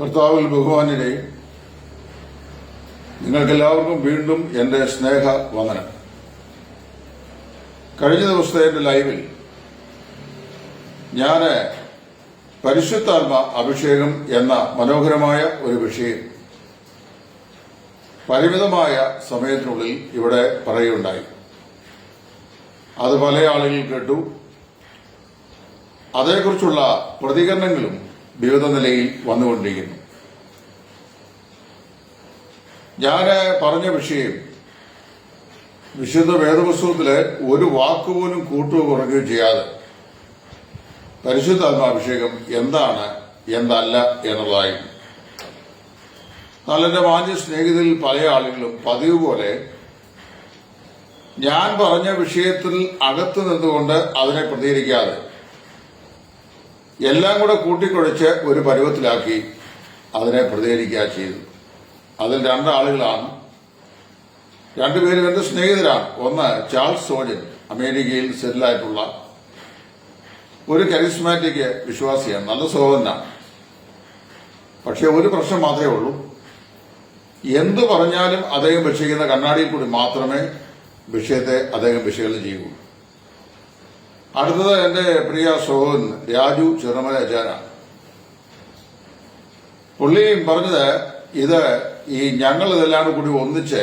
കർത്താവിൽ ബഹുമാന്യരെ നിങ്ങൾക്കെല്ലാവർക്കും വീണ്ടും എന്റെ സ്നേഹ വന്ദനം കഴിഞ്ഞ ദിവസത്തെ എന്റെ ലൈവിൽ ഞാൻ പരിശുദ്ധാത്മ അഭിഷേകം എന്ന മനോഹരമായ ഒരു വിഷയം പരിമിതമായ സമയത്തിനുള്ളിൽ ഇവിടെ പറയുകയുണ്ടായി. അത് പല ആളുകൾ കേട്ടു. അതേക്കുറിച്ചുള്ള പ്രതികരണങ്ങളും വിവിധ നിലയിൽ വന്നുകൊണ്ടിരിക്കുന്നു. ഞാൻ പറഞ്ഞ വിഷയം വിശുദ്ധ വേദപുസ്തകത്തിൽ ഒരു വാക്കുപോലും കൂട്ടുകയോ കുറയ്ക്കുകയോ ചെയ്യാതെ പരിശുദ്ധാത്മാഭിഷേകം എന്താണ് എന്തല്ല എന്നുള്ളതായിരുന്നു എന്റെ മാന്യ സ്നേഹിതരിൽ പല ആളുകളും പതിവ് പോലെ ഞാൻ പറഞ്ഞ വിഷയത്തിൽ അകത്ത് നിന്നുകൊണ്ട് അതിനെ പ്രതികരിക്കാതെ എല്ലാം കൂടെ കൂട്ടിക്കുഴച്ച് ഒരു പരുവത്തിലാക്കി അതിനെ പ്രതികരിക്കുക ചെയ്തു. അതിൽ രണ്ടാളുകളാണ്. രണ്ടുപേരും എന്റെ സ്നേഹിതരാണ്. ഒന്ന് ചാൾസ് സോജൻ അമേരിക്കയിൽ സെറ്റിലായിട്ടുള്ള ഒരു കരിസ്മാറ്റിക് വിശ്വാസിയാണ്. നല്ല സഹോദരനാണ് പക്ഷെ ഒരു പ്രശ്നം മാത്രമേ ഉള്ളൂ. എന്തു പറഞ്ഞാലും അദ്ദേഹം വിഷയിക്കുന്ന കണ്ണാടിയിൽ കൂടി മാത്രമേ വിഷയത്തെ അദ്ദേഹം വിശകലനം ചെയ്യുകയുള്ളൂ. അടുത്തത് എന്റെ പ്രിയ സഹോദരൻ രാജു ചെറുമല അജാനാണ് പുള്ളി പറഞ്ഞത് ഇത് ഈ ഞങ്ങൾ ഇതെല്ലാം കൂടി ഒന്നിച്ച്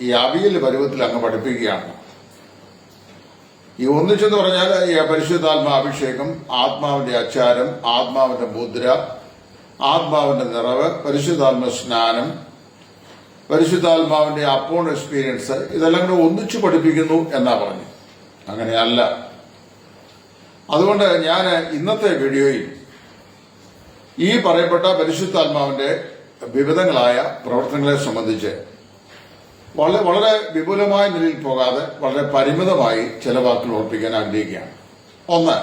ഈ അവിയൽ പരുവത്തിൽ അങ്ങ് പഠിപ്പിക്കുകയാണ്. ഈ ഒന്നിച്ചെന്ന് പറഞ്ഞാൽ ഈ പരിശുദ്ധാത്മാ അഭിഷേകം ആത്മാവിന്റെ അച്ചാരം ആത്മാവിന്റെ മുദ്ര ആത്മാവിന്റെ നിറവ് പരിശുദ്ധാത്മ സ്നാനം പരിശുദ്ധാത്മാവിന്റെ അപ്പോൺ എക്സ്പീരിയൻസ് ഇതെല്ലാം കൂടെ ഒന്നിച്ചു പഠിപ്പിക്കുന്നു എന്നാ പറഞ്ഞു അങ്ങനെയല്ല. അതുകൊണ്ട് ഞാൻ ഇന്നത്തെ വീഡിയോയിൽ ഈ പറയപ്പെട്ട പരിശുദ്ധാത്മാവിന്റെ വിവിധങ്ങളായ പ്രവർത്തനങ്ങളെ സംബന്ധിച്ച് വളരെ വളരെ വിപുലമായ നിലയിൽ പോകാതെ വളരെ പരിമിതമായി ചില വാക്കുകൾ ഓർപ്പിക്കാൻ ആഗ്രഹിക്കുകയാണ്. ഒന്ന്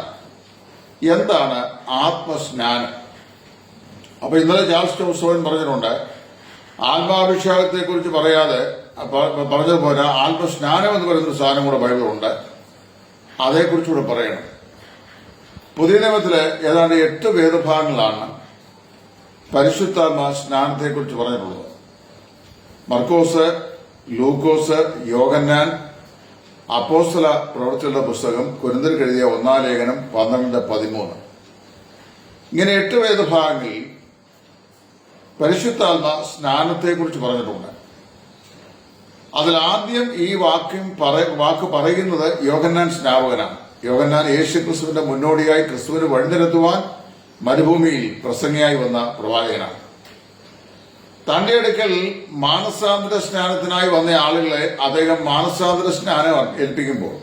എന്താണ് ആത്മസ്നാനം? അപ്പൊ ഇന്നലെ ജാൾസ് ടോസോൻ പറഞ്ഞിട്ടുണ്ട് ആത്മാഭിഷേകത്തെ കുറിച്ച് പറയാതെ പറഞ്ഞതുപോലെ ആത്മസ്നാനം എന്ന് പറയുന്ന സാധനം കൂടെ ബൈബിളുണ്ട് അതേക്കുറിച്ചുകൂടെ പറയണം. പുതിയ നിയമത്തിലെ ഏതാണ്ട് എട്ട് വേദഭാഗങ്ങളാണ് പരിശുദ്ധാത്മ സ്നാനത്തെക്കുറിച്ച് പറഞ്ഞിട്ടുള്ളത്. മർക്കോസ് ലൂക്കോസ് യോഗന്നാൻ അപ്പോസ്തല പ്രവർത്തികളുടെ പുസ്തകം കുരുന്തിൽ എഴുതിയ ഒന്നാം ലേഖനം പന്ത്രണ്ട് പതിമൂന്ന്. ഇങ്ങനെ എട്ട് വേദഭാഗങ്ങളിൽ പരിശുദ്ധാത്മ സ്നാനത്തെക്കുറിച്ച് പറഞ്ഞിട്ടുണ്ട്. അതിൽ ആദ്യം ഈ വാക്യം വാക്ക് പറയുന്നത് യോഗന്നാൻ സ്നാപകനാണ്. യോഗന്നാൻ യേശു ക്രിസ്തുവിന്റെ മുന്നോടിയായി ക്രിസ്തുവിന് വഴിനിരത്തുവാൻ മരുഭൂമിയിൽ പ്രസംഗിയായി വന്ന പ്രവാചകനാണ്. തന്റെ അടുക്കൽ മാനസാന്തര സ്നാനത്തിനായി വന്ന ആളുകളെ അദ്ദേഹം മാനസാന്തര സ്നാനം ഏൽപ്പിക്കുമ്പോൾ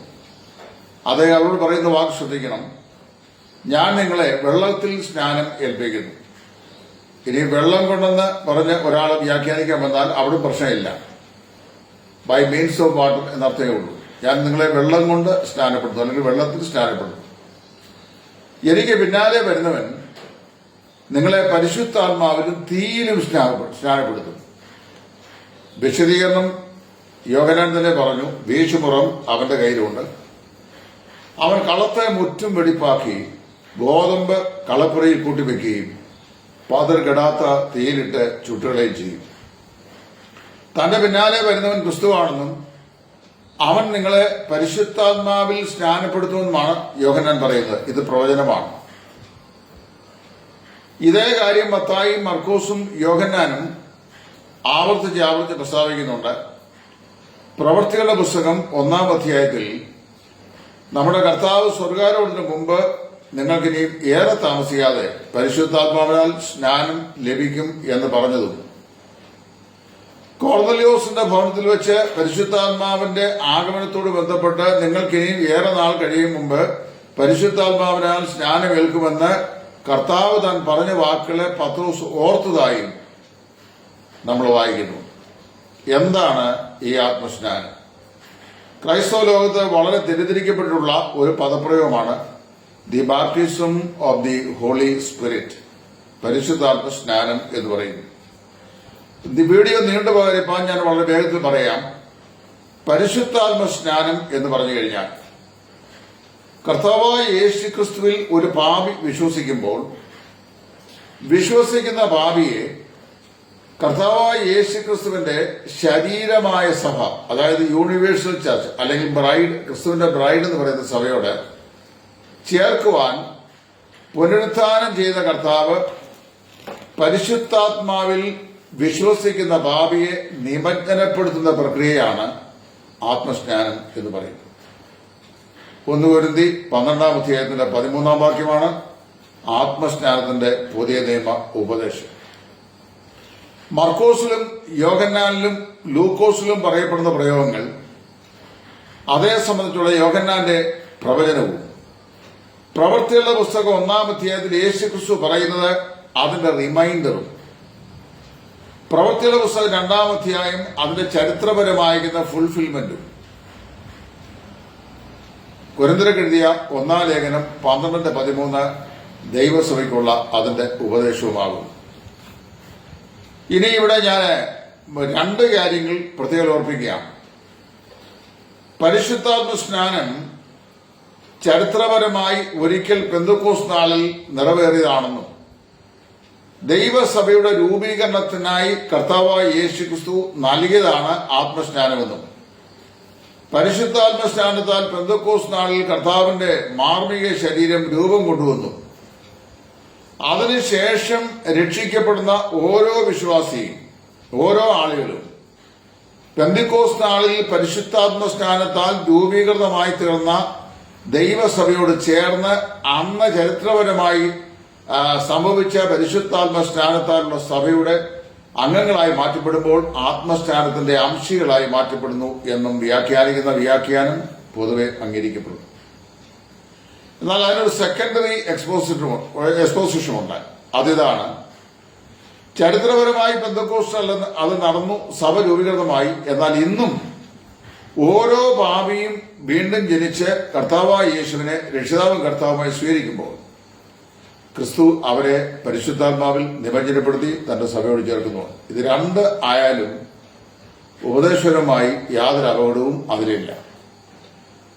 അദ്ദേഹം അവരോട് പറയുന്ന വാക്ക് ശ്രദ്ധിക്കണം. ഞാൻ നിങ്ങളെ വെള്ളത്തിൽ സ്നാനം ഏൽപ്പിക്കുന്നു. ഇനി വെള്ളം കൊണ്ടെന്ന് പറഞ്ഞ് ഒരാളെ വ്യാഖ്യാനിക്കാൻ വന്നാൽ അവിടെ പ്രശ്നമില്ല. ബൈ മീൻസ് ഓഫ് വാട്ടർ എന്നർത്ഥമേ ഉള്ളൂ. ഞാൻ നിങ്ങളെ വെള്ളം കൊണ്ട് സ്നാനപ്പെടുത്തും അല്ലെങ്കിൽ വെള്ളത്തിൽ സ്നാനപ്പെടുത്തും. എനിക്ക് പിന്നാലെ വരുന്നവൻ നിങ്ങളെ പരിശുദ്ധാത്മാവിലും തീയിലും സ്നാനപ്പെ- സ്നാനപ്പെടുത്തും. വിശദീകരണം യോഗനാൻ തന്നെ പറഞ്ഞു വീശുപുറം അവന്റെ കയ്യിലുണ്ട്. അവൻ കളത്തെ മുറ്റും വെടിപ്പാക്കി ഗോതമ്പ് കളപ്പുറയിൽ കൂട്ടിവെക്കുകയും പാതർ കെടാത്ത തീയിലിട്ട് ചുട്ടുകളയും ചെയ്യും. തന്റെ പിന്നാലെ വരുന്നവൻ ക്രിസ്തുവാണെന്നും അവൻ നിങ്ങളെ പരിശുദ്ധാത്മാവിൽ സ്നാനപ്പെടുത്തുമെന്നുമാണ് യോഹന്നാൻ പറയുന്നത്. ഇത് പ്രവചനമാണ്. ഇതേ കാര്യം മത്തായി മർക്കോസും യോഹന്നാനും ആവർത്തിച്ച് ആവർത്തിച്ച് പ്രസ്താവിക്കുന്നുണ്ട്. പ്രവർത്തികളുടെ പുസ്തകം ഒന്നാം അധ്യായത്തിൽ നമ്മുടെ കർത്താവ് സ്വർഗാരോടിന് മുമ്പ് നിങ്ങൾക്കിനി ഏറെ താമസിക്കാതെ പരിശുദ്ധാത്മാവിനാൽ സ്നാനം ലഭിക്കും എന്ന് പറഞ്ഞതും കോർന്നലിയോസിന്റെ ഭവനത്തിൽ വെച്ച് പരിശുദ്ധാത്മാവിന്റെ ആഗമനത്തോട് ബന്ധപ്പെട്ട് നിങ്ങൾക്കിനി ഏറെ നാൾ കഴിയും മുമ്പ് പരിശുദ്ധാത്മാവിനാൽ സ്നാനമേൽക്കുമെന്ന് കർത്താവ് താൻ പറഞ്ഞ വാക്കുകളെ പത്രോസ് ഓർത്തതായും നമ്മൾ വായിക്കുന്നു. എന്താണ് ഈ ആത്മസ്നാനം? ക്രൈസ്തവ ലോകത്ത് വളരെ തെറ്റിദ്ധരിക്കപ്പെട്ടിട്ടുള്ള ഒരു പദപ്രയോഗമാണ് the baptism of the Holy Spirit പരിശുദ്ധാത്മ സ്നാനം എന്ന് പറയുന്നു വീഡിയോ നീണ്ടുപോകാതിരിക്കാൻ ഞാൻ വളരെ വേഗത്തിൽ പറയാം. പരിശുദ്ധാത്മ സ്നാനം എന്ന് പറഞ്ഞു കഴിഞ്ഞാൽ കർത്താവായ യേശു ക്രിസ്തുവിൽ ഒരു പാപി വിശ്വസിക്കുമ്പോൾ വിശ്വസിക്കുന്ന പാപിയെ കർത്താവായ യേശു ക്രിസ്തുവിന്റെ ശരീരമായ സഭ അതായത് യൂണിവേഴ്സൽ ചർച്ച് അല്ലെങ്കിൽ ബ്രൈഡ് ക്രിസ്തുവിന്റെ ബ്രൈഡ് എന്ന് പറയുന്ന സഭയോട് ചേർക്കുവാൻ പുനരുത്ഥാനം ചെയ്ത കർത്താവ് പരിശുദ്ധാത്മാവിൽ വിശ്വസിക്കുന്ന ഭാവിയെ നിമജ്ജനപ്പെടുത്തുന്ന പ്രക്രിയയാണ് ആത്മസ്നാനം എന്ന് പറയുന്നത്. ഒന്ന് പൊരുന്തി പന്ത്രണ്ടാം അധ്യായത്തിന്റെ പതിമൂന്നാം വാക്യമാണ് ആത്മസ്നാനത്തിന്റെ പുതിയ നിയമ ഉപദേശം. മർക്കോസിലും യോഹന്നാനിലും ലൂക്കോസിലും പറയപ്പെടുന്ന പ്രയോഗങ്ങൾ അതേ സംബന്ധിച്ചുള്ള യോഗന്നാന്റെ പ്രവചനവും പ്രവൃത്തിയുള്ള പുസ്തകം ഒന്നാം അധ്യായത്തിൽ യേശു ക്രിസ്തു പറയുന്നത് അതിന്റെ റിമൈൻഡറും പ്രവൃത്തികളുടെ പുസ്തകം രണ്ടാം അധ്യായം അതിന്റെ ചരിത്രപരമായിരിക്കുന്ന ഫുൾഫിൽമെന്റും കുരന്തരക്കെഴുതിയ ഒന്നാം ലേഖനം പന്ത്രണ്ട് പതിമൂന്ന് ദൈവസഭയ്ക്കുള്ള അതിന്റെ ഉപദേശവുമാകും. ഇനി ഇവിടെ ഞാൻ രണ്ട് കാര്യങ്ങൾ പ്രത്യേകം ഓർപ്പിക്കുകയാണ്. പരിശുദ്ധാത്മ സ്നാനം ചരിത്രപരമായി ഒരിക്കൽ പെന്തുക്കോസ് നാളിൽ നിറവേറിയതാണെന്നും ദൈവസഭയുടെ രൂപീകരണത്തിനായി കർത്താവായ യേശു ക്രിസ്തു നൽകിയതാണ് ആത്മസ്നാനമെന്നും പരിശുദ്ധാത്മസ്നാനത്താൽ പെന്തക്കോസ് നാളിൽ കർത്താവിന്റെ മാർമിക ശരീരം രൂപം കൊണ്ടുവന്നു. അതിനുശേഷം രക്ഷിക്കപ്പെടുന്ന ഓരോ വിശ്വാസിയും ഓരോ ആളുകളും പെന്തിക്കോസ് നാളിൽ പരിശുദ്ധാത്മ സ്നാനത്താൽ രൂപീകൃതമായി തീർന്ന ദൈവസഭയോട് ചേർന്ന് അന്ന് ചരിത്രപരമായി സംഭവിച്ച പരിശുദ്ധാത്മ സ്നാനത്താലുള്ള സഭയുടെ അംഗങ്ങളായി മാറ്റപ്പെടുമ്പോൾ ആത്മസ്നാനത്തിന്റെ അംശികളായി മാറ്റപ്പെടുന്നു എന്നും വ്യാഖ്യാനിക്കുന്ന വ്യാഖ്യാനം പൊതുവെ അംഗീകരിക്കപ്പെടുന്നു. എന്നാൽ അതിനൊരു സെക്കൻഡറി എക്സ്പോസിഷനും ഉണ്ടായി. ഉണ്ട് അതിതാണ് ചരിത്രപരമായി ബന്ധക്കോസ്റ്റൽ അത് നടന്നു സഭ രൂപീകൃതമായി. എന്നാൽ ഇന്നും ഓരോ ഭാവിയും വീണ്ടും ജനിച്ച് കർത്താവായ യേശുവിനെ രക്ഷിതാവും കർത്താവുമായി സ്വീകരിക്കുമ്പോൾ ക്രിസ്തു അവരെ പരിശുദ്ധാത്മാവിൽ നിമജ്ജനപ്പെടുത്തി തന്റെ സഭയോട് ചേർക്കുന്നു. ഇത് രണ്ട് ആയാലും ഉപദേശപരമായി യാതൊരു അപകടവും അതിലില്ല.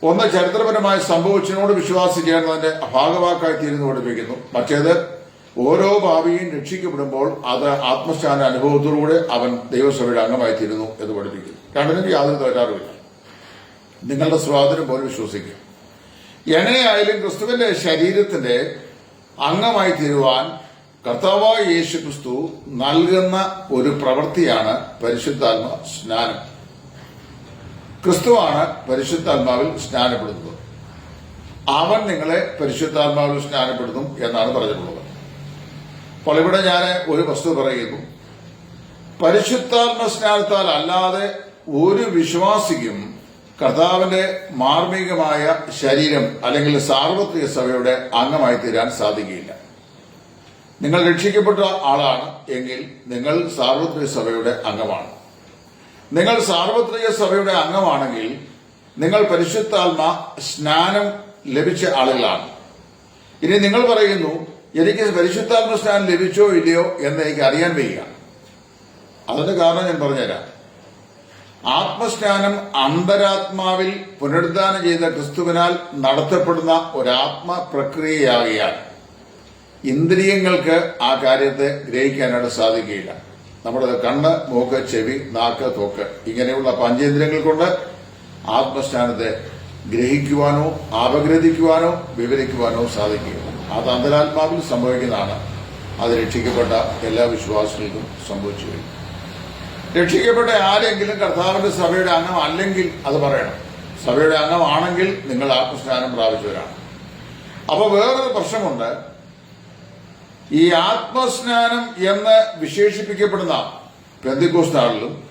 ഒന്ന് ചരിത്രപരമായി സംഭവിച്ചതിനോട് വിശ്വാസിക്കേണ്ടതിന്റെ ഭാഗവാക്കായി തീരുന്നു പഠിപ്പിക്കുന്നു. മറ്റേത് ഓരോ ഭാവിയും രക്ഷിക്കപ്പെടുമ്പോൾ അത് ആത്മസ്ഥാന അനുഭവത്തോടുകൂടെ അവൻ ദൈവസഭയുടെ അംഗമായി തീരുന്നു എന്ന് പഠിപ്പിക്കുന്നു. രണ്ടിനും യാതൊരു തകരാറുമില്ല. നിങ്ങളുടെ സ്വാതന്ത്ര്യം പോലെ വിശ്വസിക്കും എങ്ങനെയായാലും ക്രിസ്തുവിന്റെ ശരീരത്തിന്റെ അംഗമായി തീരുവാൻ കർത്താവായ യേശു ക്രിസ്തു നൽകുന്ന ഒരു പ്രവൃത്തിയാണ് പരിശുദ്ധാത്മ സ്നാനം. ക്രിസ്തുവാണ് പരിശുദ്ധാത്മാവിൽ സ്നാനപ്പെടുന്നത്. അവൻ നിങ്ങളെ പരിശുദ്ധാത്മാവിൽ സ്നാനപ്പെടുത്തും എന്നാണ് പറഞ്ഞിട്ടുള്ളത്. അപ്പോൾ ഇവിടെ ഞാൻ ഒരു വസ്തു പറയുന്നു. പരിശുദ്ധാത്മ സ്നാനത്താൽ അല്ലാതെ ഒരു വിശ്വാസിക്കും കർത്താവിന്റെ മാർമികമായ ശരീരം അല്ലെങ്കിൽ സാർവത്രിക സഭയുടെ അംഗമായി തീരാൻ സാധിക്കില്ല നിങ്ങൾ രക്ഷിക്കപ്പെട്ട ആളാണ് എങ്കിൽ നിങ്ങൾ സാർവത്രിക സഭയുടെ അംഗമാണ്. നിങ്ങൾ സാർവത്രിക സഭയുടെ അംഗമാണെങ്കിൽ നിങ്ങൾ പരിശുദ്ധാത്മ സ്നാനം ലഭിച്ച ആളുകളാണ്. ഇനി നിങ്ങൾ പറയുന്നു എനിക്ക് പരിശുദ്ധാത്മ സ്നാനം ലഭിച്ചോ ഇല്ലയോ എന്ന് എനിക്ക് അറിയാൻ വയ്യ. അതിന്റെ കാരണം ഞാൻ പറഞ്ഞുതരാം. ആത്മസ്നാനം അന്തരാത്മാവിൽ പുനരുദ്ധാനം ചെയ്ത ക്രിസ്തുവിനാൽ നടത്തപ്പെടുന്ന ഒരാത്മ പ്രക്രിയയാകുകയാണ് ഇന്ദ്രിയങ്ങൾക്ക് ആ കാര്യത്തെ ഗ്രഹിക്കാനായിട്ട് സാധിക്കുകയില്ല. നമ്മുടെ കണ്ണ് മൂക്ക് ചെവി നാക്ക് തോക്ക് ഇങ്ങനെയുള്ള പഞ്ചേന്ദ്രിയങ്ങൾ കൊണ്ട് ആത്മസ്നാനത്തെ ഗ്രഹിക്കുവാനോ അപഗ്രഥിക്കുവാനോ വിവരിക്കുവാനോ സാധിക്കുകയില്ല. അത് അന്തരാത്മാവിൽ സംഭവിക്കുന്നതാണ്. അത് രക്ഷിക്കപ്പെട്ട എല്ലാ വിശ്വാസികൾക്കും സംഭവിച്ചു കഴിഞ്ഞു. രക്ഷിക്കപ്പെട്ട ആരെങ്കിലും കർത്താവിന്റെ സഭയുടെ അംഗം അല്ലെങ്കിൽ അത് പറയണം സഭയുടെ അംഗമാണെങ്കിൽ നിങ്ങൾ ആത്മസ്നാനം പ്രാപിച്ചവരാണ്. അപ്പൊ വേറൊരു പ്രശ്നമുണ്ട്. ഈ ആത്മസ്നാനം എന്ന് വിശേഷിപ്പിക്കപ്പെടുന്ന പെന്തിക്കോസ് നാളിലും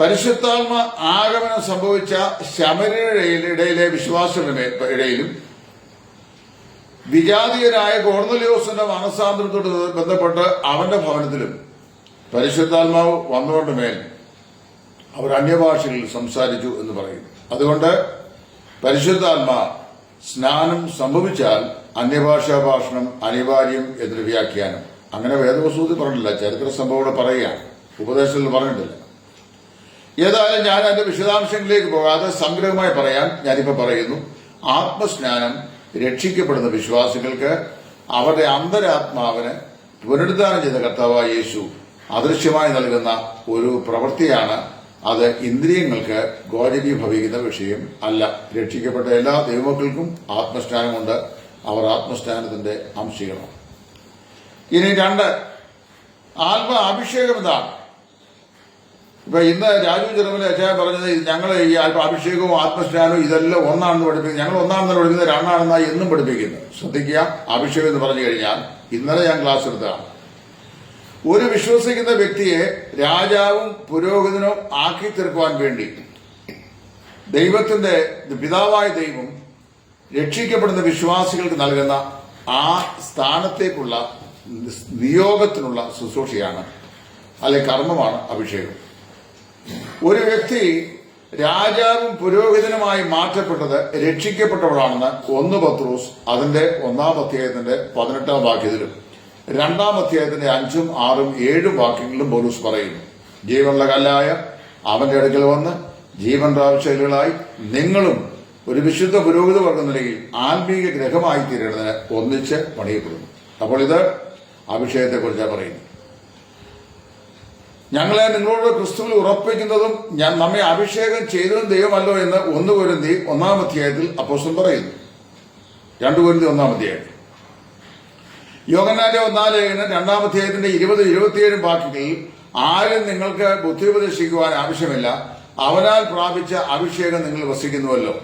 പരിശുദ്ധാത്മ ആഗമനം സംഭവിച്ച ശമരയിലെ വിശ്വാസികളുടെ ഇടയിലും വിജാതീയനായ കോർന്നലിയോസിന്റെ മനസാന്തരത്തോട് ബന്ധപ്പെട്ട് അവന്റെ ഭവനത്തിലും പരിശുദ്ധാത്മാവ് വന്നുകൊണ്ട് മേൽ അവർ അന്യഭാഷകളിൽ സംസാരിച്ചു എന്ന് പറയുന്നു. അതുകൊണ്ട് പരിശുദ്ധാത്മാ സ്നാനം സംഭവിച്ചാൽ അന്യഭാഷാ ഭാഷണം അനിവാര്യം എന്നൊരു വ്യാഖ്യാനം. അങ്ങനെ വേദവസൂതി പറഞ്ഞില്ല ചരിത്ര സംഭവം പറയുകയാണ്. ഉപദേശത്തിൽ പറഞ്ഞിട്ടില്ല. ഏതായാലും ഞാൻ അതിന്റെ വിശദാംശങ്ങളിലേക്ക് പോകാതെ സംഗ്രഹമായി പറയാൻ ഞാനിപ്പോ പറയുന്നു. ആത്മസ്നാനം രക്ഷിക്കപ്പെടുന്ന വിശ്വാസികൾക്ക് അവരുടെ അന്തരാത്മാവിന് പുനരുദ്ധാനം ചെയ്ത കർത്താവായ യേശു അദൃശ്യമായി നൽകുന്ന ഒരു പ്രവൃത്തിയാണ് അത് ഇന്ദ്രിയങ്ങൾക്ക് ഗോചരി ഗോചരീഭവിക്കുന്ന വിഷയം അല്ല. രക്ഷിക്കപ്പെട്ട എല്ലാ ദൈവമക്കൾക്കും ആത്മസ്നാനമുണ്ട്. അവർ ആത്മസ്നാനത്തിന്റെ അംശികളാണ്. ഇനി രണ്ട് ആത്മ അഭിഷേകം എന്താണ്? ഇപ്പൊ ഇന്ന് രാജു ചെറുമല അച്ഛൻ പറഞ്ഞത് ഞങ്ങൾ ഈ ആത്മ അഭിഷേകവും ആത്മസ്നാനവും ഇതെല്ലാം ഒന്നാണെന്ന് പഠിപ്പിക്കുന്നത് ഞങ്ങൾ ഒന്നാണെന്ന് പഠിപ്പിക്കുന്നത് രണ്ടാണെന്നാണ് എന്നും പഠിപ്പിക്കുന്നത് ശ്രദ്ധിക്കുക അഭിഷേകം എന്ന് പറഞ്ഞു കഴിഞ്ഞാൽ ഇന്നലെ ഞാൻ ക്ലാസ് എടുത്തതാണ്. ഒരു വിശ്വസിക്കുന്ന വ്യക്തിയെ രാജാവും പുരോഹിതനും ആക്കി തീർക്കുവാൻ വേണ്ടി ദൈവത്തിന്റെ പിതാവായ ദൈവം രക്ഷിക്കപ്പെടുന്ന വിശ്വാസികൾക്ക് നൽകുന്ന ആ സ്ഥാനത്തേക്കുള്ള നിയോഗത്തിനുള്ള ശുശ്രൂഷയാണ് അല്ലെ കർമ്മമാണ് അഭിഷേകം. ഒരു വ്യക്തി രാജാവും പുരോഹിതനുമായി മാറ്റപ്പെട്ടത് രക്ഷിക്കപ്പെട്ടവളാണെന്ന് ഒന്ന് പത്രോസ് അതിന്റെ ഒന്നാം അധ്യായത്തിന്റെ പതിനെട്ടാം വാക്യത്തിലും രണ്ടാം അധ്യായത്തിന്റെ അഞ്ചും ആറും ഏഴും വാക്യങ്ങളിലും പോലീസ് പറയുന്നു ജീവനുള്ള കല്ലായ അവന്റെ അടുക്കൽ വന്ന് ജീവൻ പ്രാവശ്യകളായി നിങ്ങളും ഒരു വിശുദ്ധ പുരോഗതി വർഗ നിലയിൽ ആത്മീയ ഗ്രഹമായി തീരുന്നതിന് ഒന്നിച്ച് പണിയപ്പെടുന്നു. അപ്പോൾ ഇത് അഭിഷേകത്തെക്കുറിച്ചാണ് പറയുന്നത്. ഞങ്ങളെ നിങ്ങളോട് ക്രിസ്തുവിൽ ഉറപ്പിക്കുന്നതും ഞാൻ നമ്മെ അഭിഷേകം ചെയ്തതും ദൈവമല്ലോ എന്ന് ഒന്ന് പൊരുന്തി ഒന്നാം അധ്യായത്തിൽ അപ്പോസ്റ്റൽ പറയുന്നു. രണ്ടു പൊരുന്തി ഒന്നാം അധ്യായം യോഗനാന്റെ ഒന്നാം ലേഖനം രണ്ടാം അധ്യായത്തിന്റെ ഇരുപത് ഇരുപത്തിയേഴും വാക്യങ്ങളിൽ ആരും നിങ്ങൾക്ക് ബുദ്ധി ഉപദേശിക്കുവാൻ ആവശ്യമില്ല. അവനാൽ പ്രാപിച്ച അഭിഷേകം നിങ്ങൾ വസിക്കുന്നുവല്ലോ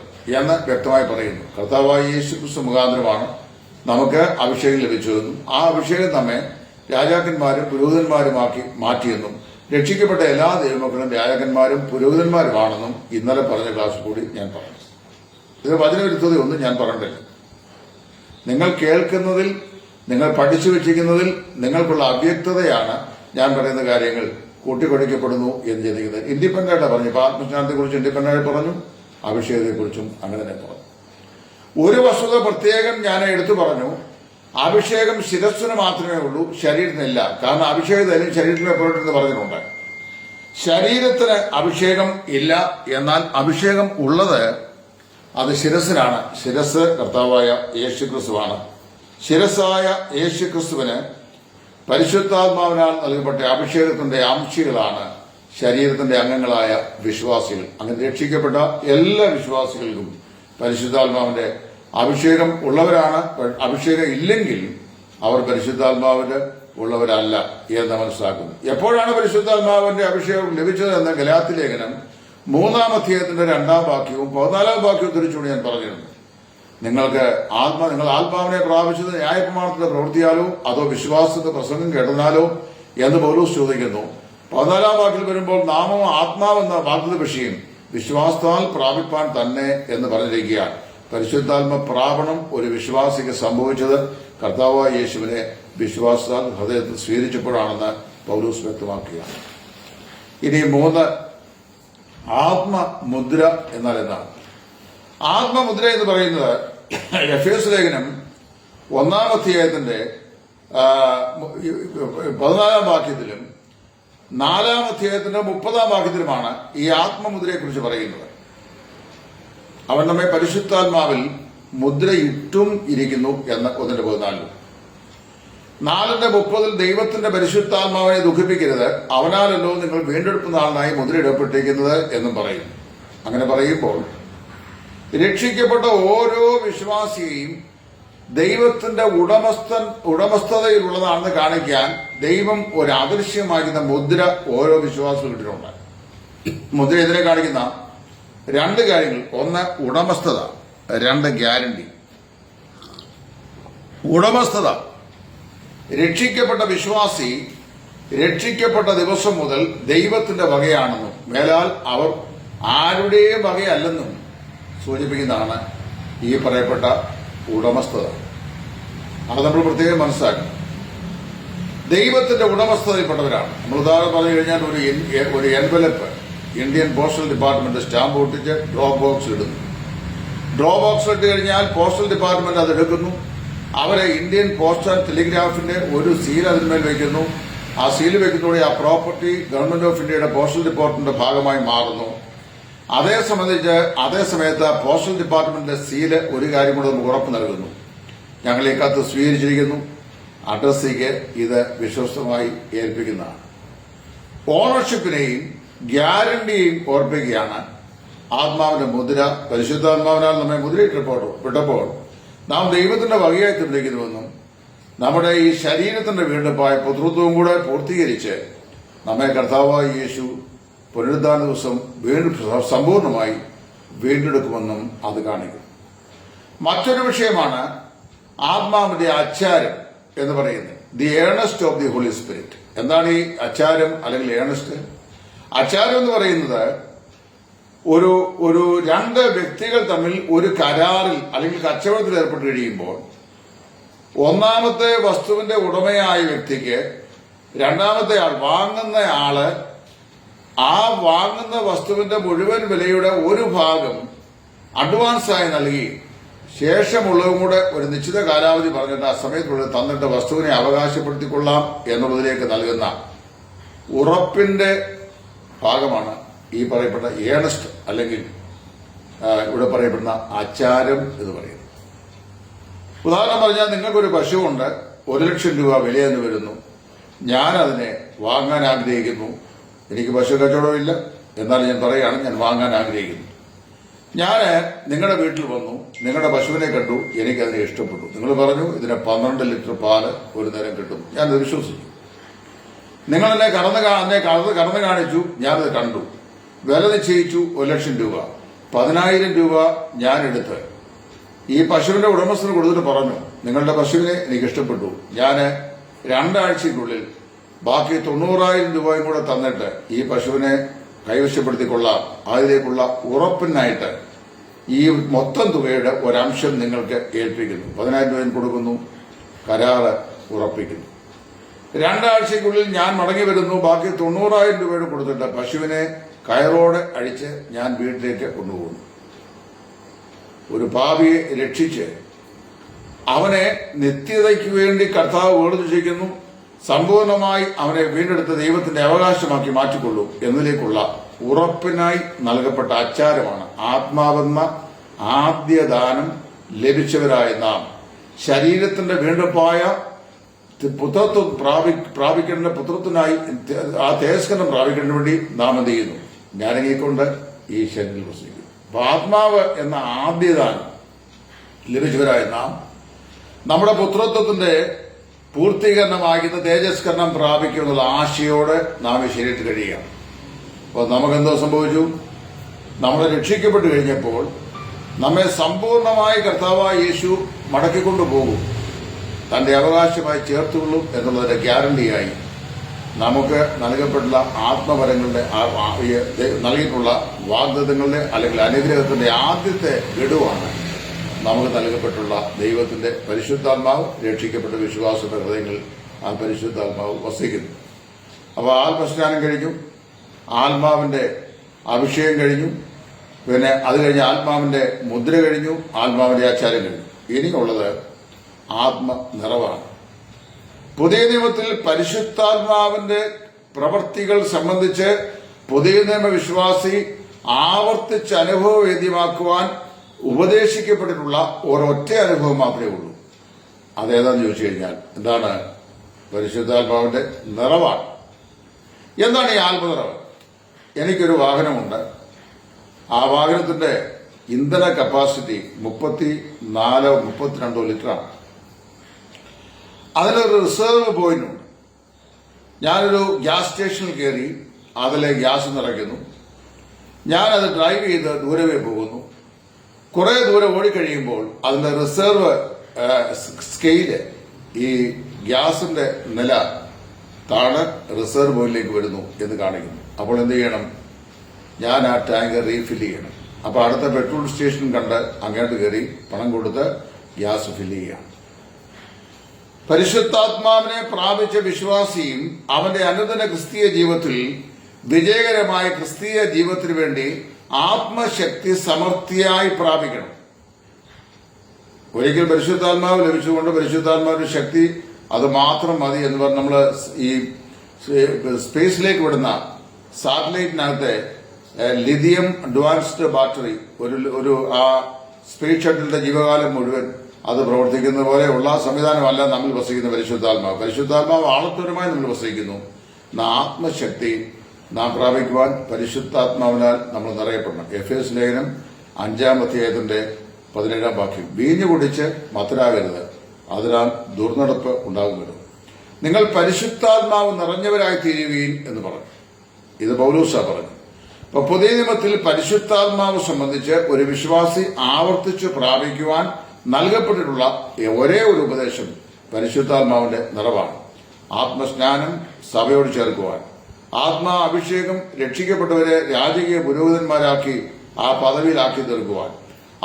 എന്ന് വ്യക്തമായി പറയുന്നു. കർത്താവായ യേശു ക്രിസ്തു മുഖാന്തരമാണ് നമുക്ക് അഭിഷേകം ലഭിച്ചതെന്നും ആ അഭിഷേകം നമ്മെ രാജാക്കന്മാരും പുരോഹിതന്മാരുമാക്കി മാറ്റിയെന്നും രക്ഷിക്കപ്പെട്ട എല്ലാ ദൈവമക്കളും രാജാക്കന്മാരും പുരോഹിതന്മാരുമാണെന്നും ഇന്നലെ പറഞ്ഞ ക്ലാസ് കൂടി ഞാൻ പറഞ്ഞു. ഇത് വചനവിരുദ്ധതയൊന്നും ഞാൻ പറഞ്ഞിട്ടില്ല. നിങ്ങൾ കേൾക്കുന്നതിൽ നിങ്ങൾ പഠിച്ചു വെച്ചിരിക്കുന്നതിൽ നിങ്ങൾക്കുള്ള അവ്യക്തതയാണ് ഞാൻ പറയുന്ന കാര്യങ്ങൾ കൂട്ടിക്കൊഴിക്കപ്പെടുന്നു എന്ന് ചിന്തിക്കുന്നത് ഇൻഡിപെൻഡന്റ് പറഞ്ഞു. ഇപ്പൊ കുറിച്ച് പറഞ്ഞു. അഭിഷേകത്തെക്കുറിച്ചും അങ്ങനെ തന്നെ പറഞ്ഞു. ഒരു വസ്തുത പ്രത്യേകം ഞാൻ എടുത്തു പറഞ്ഞു. അഭിഷേകം ശിരസ്സിന് മാത്രമേ ഉള്ളൂ ശരീരത്തിനില്ല. കാരണം അഭിഷേകത്തിലും ശരീരത്തിലെ എപ്പോഴെന്ന് പറഞ്ഞിട്ടുണ്ട്. ശരീരത്തിന് അഭിഷേകം ഇല്ല. എന്നാൽ അഭിഷേകം ഉള്ളത് അത് ശിരസിനാണ് ശിരസ് കർത്താവായ യേശു ക്രിസ്തുവാണ് ശിരസായ യേശു ക്രിസ്തുവിന് പരിശുദ്ധാത്മാവിനാൽ നൽകപ്പെട്ട അഭിഷേകത്തിന്റെ ആംശികളാണ് ശരീരത്തിന്റെ അംഗങ്ങളായ വിശ്വാസികൾ. അങ്ങനെ രക്ഷിക്കപ്പെട്ട എല്ലാ വിശ്വാസികൾക്കും പരിശുദ്ധാത്മാവിന്റെ അഭിഷേകം ഉള്ളവരാണ്. അഭിഷേകം ഇല്ലെങ്കിൽ അവർ പരിശുദ്ധാത്മാവിന്റെ ഉള്ളവരല്ല എന്ന് മനസ്സിലാക്കുന്നു. എപ്പോഴാണ് പരിശുദ്ധാത്മാവിന്റെ അഭിഷേകം ലഭിച്ചത് എന്ന ഗലാത്തി ലേഖനം മൂന്നാം അധ്യായത്തിന്റെ രണ്ടാം വാക്യവും പതിനാലാം വാക്യവും തിരിച്ചുകൊണ്ട് ഞാൻ പറഞ്ഞിരുന്നു. നിങ്ങൾക്ക് ആത്മ നിങ്ങൾ ആത്മാവിനെ പ്രാപിച്ചത് ന്യായപ്രമാണത്തിന്റെ പ്രവൃത്തിയാലോ അതോ വിശ്വാസത്തിന്റെ പ്രസംഗം കേട്ടതിനാലോ എന്ന് പൗലൂസ് ചോദിക്കുന്നു. പതിനാലാം വാക്കിൽ വരുമ്പോൾ നാമം ആത്മാവെന്ന വാക്കുന്ന വിഷയം വിശ്വാസത്താൽ പ്രാപിപ്പാൻ തന്നെ എന്ന് പറഞ്ഞിരിക്കുകയാണ്. പരിശുദ്ധാത്മ പ്രാപണം ഒരു വിശ്വാസിക്ക് സംഭവിച്ചത് കർത്താവായ യേശുവിനെ വിശ്വാസത്താൽ ഹൃദയത്തിൽ സ്വീകരിച്ചപ്പോഴാണെന്ന് പൗലൂസ് വ്യക്തമാക്കുകയാണ്. ഇനി മൂന്ന് ആത്മമുദ്ര എന്നാൽ എന്താണ്? ആത്മമുദ്ര എന്ന് പറയുന്നത് എഫ് എസ് ലേഖനം ഒന്നാം അധ്യായത്തിന്റെ പതിനാലാം വാക്യത്തിലും നാലാം അധ്യായത്തിന്റെ മുപ്പതാം വാക്യത്തിലുമാണ് ഈ ആത്മമുദ്രയെ കുറിച്ച് പറയുന്നത്. അവൻ നമ്മെ പരിശുദ്ധാത്മാവിൽ മുദ്രയിട്ടും ഇരിക്കുന്നു എന്ന് ഒന്നിന്റെ പതിനാലിൽ നാലിന്റെ മുപ്പതിൽ ദൈവത്തിന്റെ പരിശുദ്ധാത്മാവിനെ ദുഃഖിപ്പിക്കരുത്. അവനാലല്ലോ നിങ്ങൾ വീണ്ടെടുപ്പ് നാളിനായി മുദ്രയിടപ്പെട്ടിരിക്കുന്നത് എന്നും പറയും അങ്ങനെ പറയുമ്പോൾ രക്ഷിക്കപ്പെട്ട ഓരോ വിശ്വാസിയെയും ദൈവത്തിന്റെ ഉടമസ്ഥൻ ഉടമസ്ഥതയിലുള്ളതാണെന്ന് കാണിക്കാൻ ദൈവം ഒരു അദൃശ്യമാക്കുന്ന മുദ്ര ഓരോ വിശ്വാസം ഇട്ടിട്ടുണ്ട് മുദ്ര എതിരെ കാണിക്കുന്ന? രണ്ട് കാര്യങ്ങൾ. ഒന്ന് ഉടമസ്ഥത. രണ്ട് ഗ്യാരണ്ടി. ഉടമസ്ഥത. രക്ഷിക്കപ്പെട്ട വിശ്വാസി രക്ഷിക്കപ്പെട്ട ദിവസം മുതൽ ദൈവത്തിന്റെ വകയാണെന്നും മേലാൽ അവർ ആരുടെയും വകയല്ലെന്നും സൂചിപ്പിക്കുന്നതാണ് ഈ പറയപ്പെട്ട ഉടമസ്ഥത. അത് നമ്മൾ പ്രത്യേകം മനസ്സിലാക്കണം. ദൈവത്തിന്റെ ഉടമസ്ഥതയിൽപ്പെട്ടവരാണ്. നമ്മൾ ഉദാഹരണം പറഞ്ഞു കഴിഞ്ഞാൽ ഒരു ഒരു envelope Indian postal department stamp ഒട്ടിച്ച് ഡ്രോ ബോക്സ് ഇടുന്നു. ഡ്രോ ബോക്സ് ഇട്ട് കഴിഞ്ഞാൽ പോസ്റ്റൽ ഡിപ്പാർട്ട്മെന്റ് അത് എടുക്കുന്നു. അവരെ ഇന്ത്യൻ പോസ്റ്റ് ആൻഡ് ടെലിഗ്രാഫിന്റെ ഒരു സീൽ അതിന്മേൽ വെക്കുന്നു ആ സീൽ വെക്കുന്നതോടെ ആ പ്രോപ്പർട്ടി ഗവൺമെന്റ് ഓഫ് ഇന്ത്യയുടെ പോസ്റ്റൽ ഡിപ്പാർട്ട്മെന്റിന്റെ ഭാഗമായി മാറുന്നു. അതേ സംബന്ധിച്ച് അതേ സമയത്ത് പോസ്റ്റൽ ഡിപ്പാർട്ട്മെന്റിന്റെ സീൽ ഒരു കാര്യം കൂടെ നമുക്ക് ഉറപ്പ് നൽകുന്നു. ഞങ്ങൾ ഈ കത്ത് സ്വീകരിച്ചിരിക്കുന്നു. അഡ്രസ്സിക്ക് ഇത് വിശ്വസ്തമായി ഏൽപ്പിക്കുന്നതാണ്. ഓണർഷിപ്പിനെയും ഗ്യാരണ്ടിയെയും ഓർപ്പിക്കുകയാണ് ആത്മാവിന്റെ മുദ്ര പരിശുദ്ധാത്മാവിനാൽ നമ്മെ മുദ്രയിട്ടപ്പോൾ വിട്ടപ്പോൾ നാം ദൈവത്തിന്റെ വകയായി തീർന്നിരിക്കുന്നുവെന്നും നമ്മുടെ ഈ ശരീരത്തിന്റെ വീണ്ടെപ്പായ പുതൃത്വവും കൂടെ പൂർത്തീകരിച്ച് നമ്മെ കർത്താവായ യേശു പുനരുദ്ധാന ദിവസം വീണ്ടും സമ്പൂർണമായി വീണ്ടെടുക്കുമെന്നും അത് കാണിക്കും. മറ്റൊരു വിഷയമാണ് ആത്മാവിന്റെ അച്ചാരം എന്ന് പറയുന്നത്. The earnest of the Holy Spirit എന്താണ് ഈ അച്ചാരം അല്ലെങ്കിൽ ഏണസ്റ്റ് അച്ചാരം എന്ന് പറയുന്നത് ഒരു ഒരു രണ്ട് വ്യക്തികൾ തമ്മിൽ ഒരു കരാറിൽ അല്ലെങ്കിൽ കച്ചവടത്തിൽ ഏർപ്പെട്ട് കഴിയുമ്പോൾ ഒന്നാമത്തെ വസ്തുവിന്റെ ഉടമയായ വ്യക്തിക്ക് രണ്ടാമത്തെ ആൾ വാങ്ങുന്ന ആൾ ആ വാങ്ങുന്ന വസ്തുവിന്റെ മുഴുവൻ വിലയുടെ ഒരു ഭാഗം അഡ്വാൻസായി നൽകി. ശേഷമുള്ളതും കൂടെ ഒരു നിശ്ചിത കാലാവധി പറഞ്ഞിട്ട് ആ സമയത്തുള്ളിൽ തന്നിട്ട് വസ്തുവിനെ അവകാശപ്പെടുത്തിക്കൊള്ളാം എന്നുള്ളതിലേക്ക് നൽകുന്ന ഉറപ്പിന്റെ ഭാഗമാണ് ഈ പറയപ്പെട്ട ഏണസ്റ്റ് അല്ലെങ്കിൽ ഇവിടെ പറയപ്പെടുന്ന ആചാരം എന്ന് പറയുന്നത്. ഉദാഹരണം പറഞ്ഞാൽ നിങ്ങൾക്കൊരു പശുവുണ്ട് ഒരു ലക്ഷം രൂപ വിലയെന്ന് വരുന്നു. ഞാൻ അതിനെ വാങ്ങാൻ ആഗ്രഹിക്കുന്നു. എനിക്ക് പശു കച്ചവടമില്ല എന്നാൽ ഞാൻ പറയുകയാണ് ഞാൻ വാങ്ങാൻ ആഗ്രഹിക്കുന്നു. ഞാൻ നിങ്ങളുടെ വീട്ടിൽ വന്നു നിങ്ങളുടെ പശുവിനെ കണ്ടു എനിക്കതിനെ ഇഷ്ടപ്പെട്ടു. നിങ്ങൾ പറഞ്ഞു ഇതിന് പന്ത്രണ്ട് ലിറ്റർ പാൽ ഒരു നേരം കിട്ടും. ഞാനത് വിശ്വസിച്ചു. നിങ്ങൾ എന്നെ കടന്ന് എന്നെ കടന്ന് കടന്ന് കാണിച്ചു ഞാനത് കണ്ടു. വില നിശ്ചയിച്ചു ഒരു ലക്ഷം രൂപ. പതിനായിരം രൂപ ഞാൻ എടുത്ത് ഈ പശുവിന്റെ ഉടമസ്ഥന് കൊടുത്തിട്ട് പറഞ്ഞു നിങ്ങളുടെ പശുവിനെ എനിക്ക് ഇഷ്ടപ്പെട്ടു. ഞാൻ രണ്ടാഴ്ചയ്ക്കുള്ളിൽ ബാക്കി തൊണ്ണൂറായിരം രൂപയും കൂടെ തന്നിട്ട് ഈ പശുവിനെ കൈവശപ്പെടുത്തിക്കൊള്ളാം. അതിലേക്കുള്ള ഉറപ്പിനായിട്ട് ഈ മൊത്തം തുകയുടെ ഒരംശം നിങ്ങൾക്ക് ഏൽപ്പിക്കുന്നു. പതിനായിരം രൂപയും കൊടുക്കുന്നു. കരാറ് ഉറപ്പിക്കുന്നു. രണ്ടാഴ്ചക്കുള്ളിൽ ഞാൻ മടങ്ങി വരുന്നു. ബാക്കി തൊണ്ണൂറായിരം രൂപയുടെ കൊടുത്തിട്ട് പശുവിനെ കയറോടെ അഴിച്ച് ഞാൻ വീട്ടിലേക്ക് കൊണ്ടുപോകുന്നു. ഒരു പാപിയെ രക്ഷിച്ച് അവനെ നിത്യതയ്ക്ക് വേണ്ടി കർത്താവ് വേർതിരിച്ചിരിക്കുന്നു. സമ്പൂർണമായി അവനെ വീണ്ടെടുത്ത് ദൈവത്തിന്റെ അവകാശമാക്കി മാറ്റിക്കൊള്ളൂ എന്നതിലേക്കുള്ള ഉറപ്പിനായി നൽകപ്പെട്ട ആചാരമാണ് ആത്മാവെന്ന ആദ്യ ദാനം ലഭിച്ചവരായ നാം. ശരീരത്തിന്റെ വീണ്ടെടുപ്പായ പുത്രത്വം പ്രാപി പ്രാപിക്കേണ്ട പുത്രത്തിനായി ആ തേജസ്കരണം പ്രാപിക്കേണ്ട വേണ്ടി നാം എന്ത് ചെയ്യുന്നു? ഞാനങ്ങിക്കൊണ്ട് ഈ ശരീരത്തിൽ വസിക്കുന്നു അപ്പൊ ആത്മാവ് എന്ന ആദ്യദാനം ലഭിച്ചവരായ നാം നമ്മുടെ പുത്രത്വത്തിന്റെ പൂർത്തീകരണമാകുന്ന തേജസ്കരണം പ്രാപിക്കുമെന്നുള്ള ആശയോടെ നാം ഈ ശരീരത്തിൽ കഴിയുകയാണ്. അപ്പോൾ നമുക്കെന്തോ സംഭവിച്ചു? നമ്മൾ രക്ഷിക്കപ്പെട്ടു കഴിഞ്ഞപ്പോൾ നമ്മെ സമ്പൂർണമായി കർത്താവായ യേശു മടക്കിക്കൊണ്ടു പോകും. തന്റെ അവകാശമായി ചേർത്തുകൊള്ളും എന്നുള്ളതിന്റെ ഗ്യാരണ്ടിയായി നമുക്ക് നൽകപ്പെട്ടുള്ള ആത്മവരങ്ങളുടെ ആ- ആ- നൽകിയിട്ടുള്ള വാഗ്ദത്തങ്ങളുടെ അല്ലെങ്കിൽ അനുഗ്രഹത്തിന്റെ ആദ്യത്തെ ഗഡുവാണ് നമുക്ക് നൽകപ്പെട്ടുള്ള ദൈവത്തിന്റെ പരിശുദ്ധാത്മാവ് രക്ഷിക്കപ്പെട്ട വിശ്വാസത്തെ ഹൃദയങ്ങളിൽ ആ പരിശുദ്ധാത്മാവ് വസിക്കുന്നു. അപ്പോൾ ആത്മസ്നാനം കഴിഞ്ഞു. ആത്മാവിന്റെ അഭിഷേകം കഴിഞ്ഞു. പിന്നെ അത് കഴിഞ്ഞ് ആത്മാവിന്റെ മുദ്ര കഴിഞ്ഞു. ആത്മാവിന്റെ ആചാരം കഴിഞ്ഞു. ഇനിയുള്ളത് ആത്മ നിറവാണ് പുതിയ നിയമത്തിൽ പരിശുദ്ധാത്മാവിന്റെ പ്രവർത്തികൾ സംബന്ധിച്ച് പുതിയ നിയമവിശ്വാസി ആവർത്തിച്ച് അനുഭവവേദ്യമാക്കുവാൻ ഉപദേശിക്കപ്പെട്ടിട്ടുള്ള ഒരൊറ്റ അനുഭവം മാത്രമേ ഉള്ളൂ. അതേതാന്ന് ചോദിച്ചു കഴിഞ്ഞാൽ എന്താണ് പരിശുദ്ധാത്മാവിന്റെ നിറവാണ്. എന്താണ് ഈ ആത്മനിറവ് എനിക്കൊരു വാഹനമുണ്ട്. ആ വാഹനത്തിന്റെ ഇന്ധന കപ്പാസിറ്റി മുപ്പത്തി നാലോ മുപ്പത്തിരണ്ടോ ലിറ്ററാണ്. അതിലൊരു റിസർവ് പോയിന്റ് ഉണ്ട്. ഞാനൊരു ഗ്യാസ് സ്റ്റേഷനിൽ കയറി അതിലെ ഗ്യാസ് നിറയ്ക്കുന്നു. ഞാനത് ഡ്രൈവ് ചെയ്ത് ദൂരവേ പോകുന്നു. കുറെ ദൂരം ഓടിക്കഴിയുമ്പോൾ അതിന്റെ റിസർവ് സ്കെയിൽ ഈ ഗ്യാസിന്റെ നില താണ് റിസർവ് ഓയിലിലേക്ക് വരുന്നു എന്ന് കാണിക്കുന്നു. അപ്പോൾ എന്ത് ചെയ്യണം? ഞാൻ ആ ടാങ്ക് റീഫിൽ ചെയ്യണം. അപ്പൊ അടുത്ത പെട്രോൾ സ്റ്റേഷൻ കണ്ട് അങ്ങോട്ട് കയറി പണം കൊടുത്ത് ഗ്യാസ് ഫില്ല് ചെയ്യാം പരിശുദ്ധാത്മാവിനെ പ്രാപിച്ച വിശ്വാസിയും അവന്റെ അനുദിന ക്രിസ്തീയ ജീവിതത്തിൽ വിജയകരമായ ക്രിസ്തീയ ജീവിതത്തിനു വേണ്ടി ആത്മശക്തി സമൃദ്ധിയായി പ്രാപിക്കണം. ഒരിക്കൽ പരിശുദ്ധാത്മാവ് ലഭിച്ചുകൊണ്ട് പരിശുദ്ധാത്മാവിന്റെ ശക്തി അത് മാത്രം മതി എന്ന് പറഞ്ഞ് നമ്മൾ ഈ സ്പേസിലേക്ക് വിടുന്ന സാറ്റലൈറ്റിനകത്തെ ലിഥിയം അഡ്വാൻസ്ഡ് ബാറ്ററി ഒരു ഒരു ആ സ്പേസ് ഷട്ടിലിന്റെ ജീവകാലം മുഴുവൻ അത് പ്രവർത്തിക്കുന്ന പോലെ ഉള്ള സംവിധാനമല്ല നമ്മൾ വസിക്കുന്ന പരിശുദ്ധാത്മാവ്. പരിശുദ്ധാത്മാവ് ആളത്വരമായി നമ്മൾ വസിക്കുന്നു. ആത്മശക്തി നാം പ്രാപിക്കുവാൻ പരിശുദ്ധാത്മാവിനാൽ നമ്മൾ നിറയപ്പെടണം. എഫ് എസ് ലേഖനം അഞ്ചാം അധ്യായത്തിന്റെ പതിനേഴാം വാക്യം. വീഞ്ഞു കുടിച്ച് മത്തരാകരുത് അതിനാൽ ദുർനടപ്പ് ഉണ്ടാകുമല്ലോ നിങ്ങൾ പരിശുദ്ധാത്മാവ് നിറഞ്ഞവരായി തീരുവീൻ എന്ന് പറഞ്ഞു. ഇത് പൗലൂസ പറഞ്ഞു. അപ്പൊ പുതിയ നിയമത്തിൽ പരിശുദ്ധാത്മാവ് സംബന്ധിച്ച് ഒരു വിശ്വാസി ആവർത്തിച്ച് പ്രാപിക്കുവാൻ നൽകപ്പെട്ടിട്ടുള്ള ഒരേ ഒരു ഉപദേശം പരിശുദ്ധാത്മാവിന്റെ നിറവാണ്. ആത്മസ്നാനം സഭയോട് ചേർക്കുവാൻ. ആത്മാ അഭിഷേകം രക്ഷിക്കപ്പെട്ടവരെ രാജകീയ പുരോഹിതന്മാരാക്കി ആ പദവിയിലാക്കി തീർക്കുവാൻ.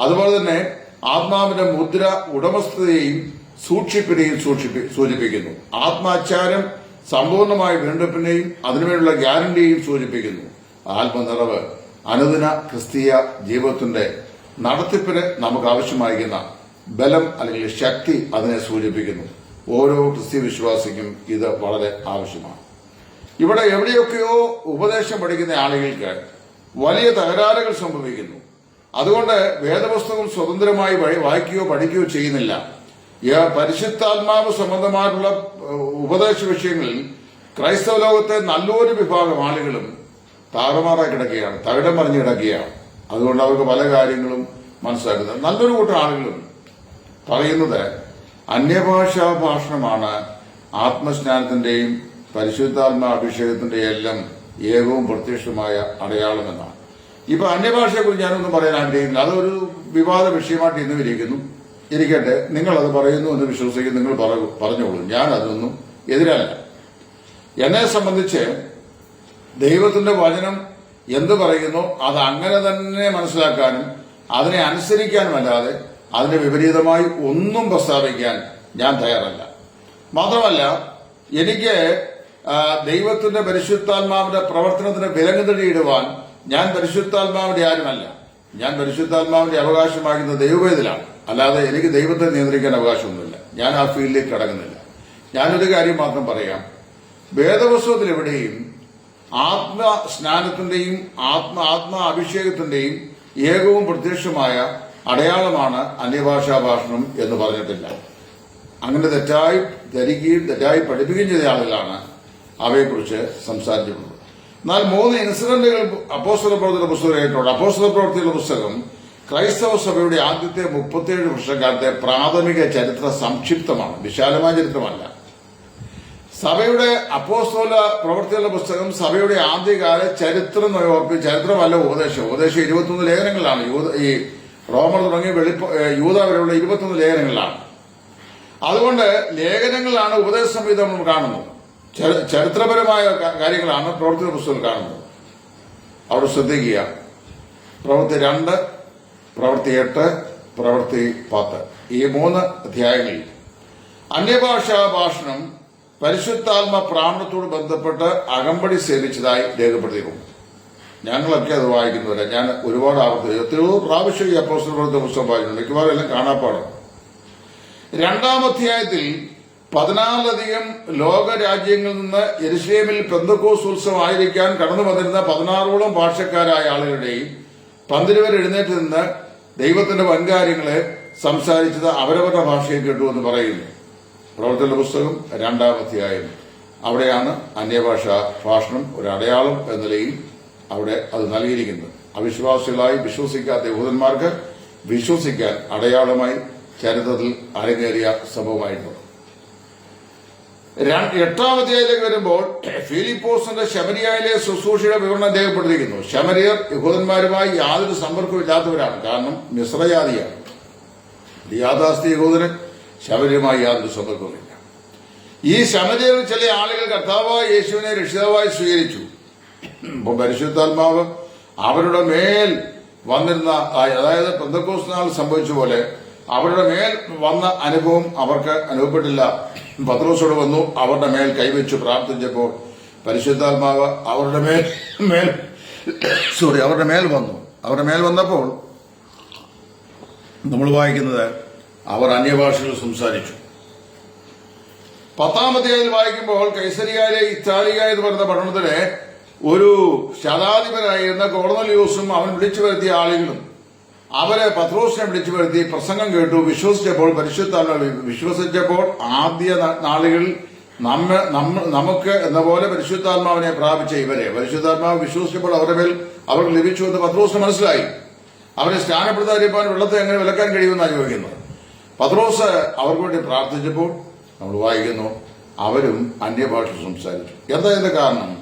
അതുപോലെ തന്നെ ആത്മാവിന്റെ മുദ്ര ഉടമസ്ഥതയെയും സൂക്ഷിപ്പിനെയും സൂക്ഷിപ്പി സൂചിപ്പിക്കുന്നു. ആത്മാചാരം സമ്പൂർണമായ വീണ്ടെടുപ്പിനെയും അതിനുവേണ്ടിയുള്ള ഗ്യാരണ്ടിയെയും സൂചിപ്പിക്കുന്നു. ആത്മനിറവ് അനുദിന ക്രിസ്തീയ ജീവിതത്തിന്റെ നടത്തിപ്പിന് നമുക്ക് ആവശ്യമായിരിക്കുന്ന ബലം അല്ലെങ്കിൽ ശക്തി അതിനെ സൂചിപ്പിക്കുന്നു. ഓരോ ക്രിസ്തീയ വിശ്വാസിക്കും ഇത് വളരെ ആവശ്യമാണ്. ഇവിടെ എവിടെയൊക്കെയോ ഉപദേശം പഠിക്കുന്ന ആളുകൾക്ക് വലിയ തകരാറുകൾ സംഭവിക്കുന്നു. അതുകൊണ്ട് വേദപുസ്തകം സ്വതന്ത്രമായി വായിക്കുകയോ പഠിക്കുകയോ ചെയ്യുന്നില്ല. പരിശുദ്ധാത്മാവ് സംബന്ധമായിട്ടുള്ള ഉപദേശ വിഷയങ്ങളിൽ ക്രൈസ്തവ ലോകത്തെ നല്ലൊരു വിഭാഗം ആളുകളും താറുമാറായി കിടക്കുകയാണ് തകിടം പറഞ്ഞു കിടക്കുകയാണ്. അതുകൊണ്ട് അവർക്ക് പല കാര്യങ്ങളും മനസ്സിലാക്കുന്നത് നല്ലൊരു കൂട്ടം ആളുകളും പറയുന്നത് അന്യഭാഷാ ഭാഷണമാണ് ആത്മസ്നാനത്തിന്റെയും പരിശുദ്ധാത്മ അഭിഷേകത്തിന്റെ എല്ലാം ഏകവും പ്രത്യക്ഷമായ അടയാളമെന്നാണ്. ഇപ്പൊ അന്യഭാഷയെ കുറിച്ച് ഞാനൊന്നും പറയാൻ ആഗ്രഹിക്കുന്നില്ല. അതൊരു വിവാദ വിഷയമായിട്ട് ഇന്ന് ഇരിക്കുന്നു ഇരിക്കട്ടെ നിങ്ങൾ അത് പറയുന്നു എന്ന് വിശ്വസിക്കും നിങ്ങൾ പറഞ്ഞോളൂ. ഞാൻ അതൊന്നും എതിരല്ല. എന്നെ സംബന്ധിച്ച് ദൈവത്തിന്റെ വചനം എന്ത് പറയുന്നു അത് അങ്ങനെ തന്നെ മനസ്സിലാക്കാനും അതിനെ അനുസരിക്കാനുമല്ലാതെ അതിന് വിപരീതമായി ഒന്നും പ്രസ്താവിക്കാൻ ഞാൻ തയ്യാറല്ല. മാത്രമല്ല എനിക്ക് ദൈവത്തിന്റെ പരിശുദ്ധാത്മാവിന്റെ പ്രവർത്തനത്തിന് വിലങ്ങുതടിയിടുവാൻ ഞാൻ പരിശുദ്ധാത്മാവിന്റെ ആരുമല്ല. ഞാൻ പരിശുദ്ധാത്മാവിന്റെ അവകാശമാകുന്ന ദൈവവേദിലാണ്. അല്ലാതെ എനിക്ക് ദൈവത്തെ നിയന്ത്രിക്കാൻ അവകാശമൊന്നുമില്ല. ഞാൻ ആ ഫീൽഡിലേക്ക് കടങ്ങുന്നില്ല ഞാനൊരു കാര്യം മാത്രം പറയാം. വേദപുസ്തകത്തിൽ എവിടെയും ആത്മ സ്നാനത്തിന്റെയും ആത്മ ആത്മ അഭിഷേകത്തിന്റെയും ഏകവും പ്രത്യക്ഷമായ അടയാളമാണ് അന്യഭാഷാ ഭാഷണം എന്ന് പറഞ്ഞിട്ടില്ല. അങ്ങനെ തെറ്റായി ധരിക്കുകയും തെറ്റായി പഠിപ്പിക്കുകയും ചെയ്ത ആളുകളാണ് അവയെക്കുറിച്ച് സംസാരിച്ചിട്ടുണ്ട്. എന്നാൽ മൂന്ന് ഇൻസിഡന്റുകൾ അപ്പോസ്തല പ്രവർത്തിയുടെ പുസ്തകമായിട്ടുണ്ട് അപ്പോസ്തല പ്രവർത്തിയുടെ പുസ്തകം ക്രൈസ്തവ സഭയുടെ ആദ്യത്തെ മുപ്പത്തിയേഴ് വർഷക്കാലത്തെ പ്രാഥമിക ചരിത്ര സംക്ഷിപ്തമാണ്. വിശാലമായ ചരിത്രമല്ല. സഭയുടെ അപ്പോസ്തോല പ്രവർത്തികളുടെ പുസ്തകം സഭയുടെ ആദ്യകാല ചരിത്രം ഓർപ്പി ചരിത്രമല്ല ഉപദേശം. ഉപദേശം ഇരുപത്തൊന്ന് ലേഖനങ്ങളാണ്. ഈ റോമർ തുടങ്ങി വെളിപ്പ യൂത വരെയുള്ള ഇരുപത്തൊന്ന് അതുകൊണ്ട് ലേഖനങ്ങളാണ് ഉപദേശ സംഹിതം നമ്മൾ കാണുന്നത്. ചരിത്രപരമായ കാര്യങ്ങളാണ് പ്രവർത്തന പുസ്തകം കാണുന്നത്. അവിടെ ശ്രദ്ധിക്കുക. പ്രവൃത്തി രണ്ട് പ്രവൃത്തി എട്ട് പ്രവൃത്തി പത്ത്. ഈ മൂന്ന് അധ്യായങ്ങളിൽ അന്യഭാഷാ ഭാഷണം പരിശുദ്ധാത്മ പ്രാണത്തോട് ബന്ധപ്പെട്ട് അകമ്പടി സേവിച്ചതായി രേഖപ്പെടുത്തിയിട്ടുണ്ട് ഞങ്ങളൊക്കെ അത് വായിക്കുന്നവരെ. ഞാൻ ഒരുപാട് ആവർത്തി എത്രയോ പ്രാവശ്യം ഈ അപ്പോസ്റ്റൽ പ്രവർത്തന പുസ്തകം വായിക്കുന്നുണ്ട് മിക്കവാറും എല്ലാം കാണാപ്പാടും. രണ്ടാം അധ്യായത്തിൽ പതിനാറിലധികം ലോക രാജ്യങ്ങളിൽ നിന്ന് എരുസലേമിൽ പെന്തക്കോസ് ഉത്സവം ആയിരിക്കാൻ കടന്നു വന്നിരുന്ന പതിനാറോളം ഭാഷക്കാരായ ആളുകളുടെയും പന്തിരുവർ എഴുന്നേറ്റ് നിന്ന് ദൈവത്തിന്റെ വൻകാര്യങ്ങളെ സംസാരിച്ചത് അവരവരുടെ ഭാഷയിൽ കേട്ടു എന്ന് പറയുന്നു. പ്രവർത്തന പുസ്തകം രണ്ടാം അധ്യായം. അവിടെയാണ് അന്യഭാഷ ഭാഷണം ഒരു അടയാളം എന്ന നിലയിൽ അവിടെ അത് നൽകിയിരിക്കുന്നത്. അവിശ്വാസികളായി വിശ്വസിക്കാത്ത യഹൂദന്മാർക്ക് വിശ്വസിക്കാൻ അടയാളമായി ചരിത്രത്തിൽ അരങ്ങേറിയ സംഭവമായിട്ടുണ്ട് എട്ടാം അധ്യായത്തിലേക്ക് വരുമ്പോൾ ഫിലിപ്പോസിന്റെ ശമരിയയിലെ ശുശ്രൂഷയുടെ വിവരണം രേഖപ്പെടുത്തിയിരിക്കുന്നു ശമരിയർ യഹൂദന്മാരുമായി യാതൊരു സമ്പർക്കവും ഇല്ലാത്തവരാണ്. കാരണം മിശ്രജാതിയാണ്. യാഥാസ്ഥി യഹൂദന് ശബരിയുമായി യാതൊരു സമ്പർക്കവുമില്ല. ഈ ശമരിയർ ചില ആളുകൾ കർത്താവായി യേശുവിനെ രക്ഷിതാവായി സ്വീകരിച്ചു. പരിശുദ്ധാത്മാവ് അവരുടെ മേൽ വന്നിരുന്ന അതായത് പെന്തക്കോസ് നാൾ സംഭവിച്ച പോലെ അവരുടെ മേൽ വന്ന അനുഭവം അവർക്ക് അനുഭവപ്പെട്ടില്ല. പത്രോസോട് വന്നു അവരുടെ മേൽ കൈവച്ചു പ്രാർത്ഥിച്ചപ്പോൾ പരിശുദ്ധാത്മാവ് അവരുടെ മേൽ മേൽ സോറി അവരുടെ മേൽ വന്നു. അവരുടെ മേൽ വന്നപ്പോൾ നമ്മൾ വായിക്കുന്നത് അവർ അന്യഭാഷകൾ സംസാരിച്ചു. പത്താമത്തെ അതിൽ വായിക്കുമ്പോൾ കൈസരിയായ ഇറ്റാലിയ എന്ന് പറയുന്ന പട്ടണത്തിലെ ഒരു ശതാധിപനായിരുന്ന കോർണലിയൂസും അവൻ വിളിച്ചു വരുത്തിയ ആളുകളും അവരെ പത്രോസിനെ വിളിച്ചു വരുത്തി പ്രസംഗം കേട്ടു. വിശ്വസിച്ചപ്പോൾ പരിശുദ്ധാത്മ വിശ്വസിച്ചപ്പോൾ ആദ്യ നാളുകളിൽ നമ്മ നമുക്ക് എന്ന പോലെ പരിശുദ്ധാത്മാവിനെ പ്രാപിച്ച ഇവരെ. പരിശുദ്ധാത്മാവ് വിശ്വസിച്ചപ്പോൾ അവരുടെ മേൽ അവർക്ക് ലഭിച്ചു എന്ന് പത്രോസിന് മനസ്സിലായി. അവരെ സ്നാനപ്പെടുത്താതിരിക്കാൻ വെള്ളത്തെ എങ്ങനെ വിലക്കാൻ കഴിയുമെന്നാണ് ചോദിക്കുന്നത്. പത്രോസ് അവർക്ക് വേണ്ടി പ്രാർത്ഥിച്ചപ്പോൾ നമ്മൾ വായിക്കുന്നു അവരും അന്യഭാഷ സംസാരിച്ചു. എന്താ ഇതിന്റെ കാരണം?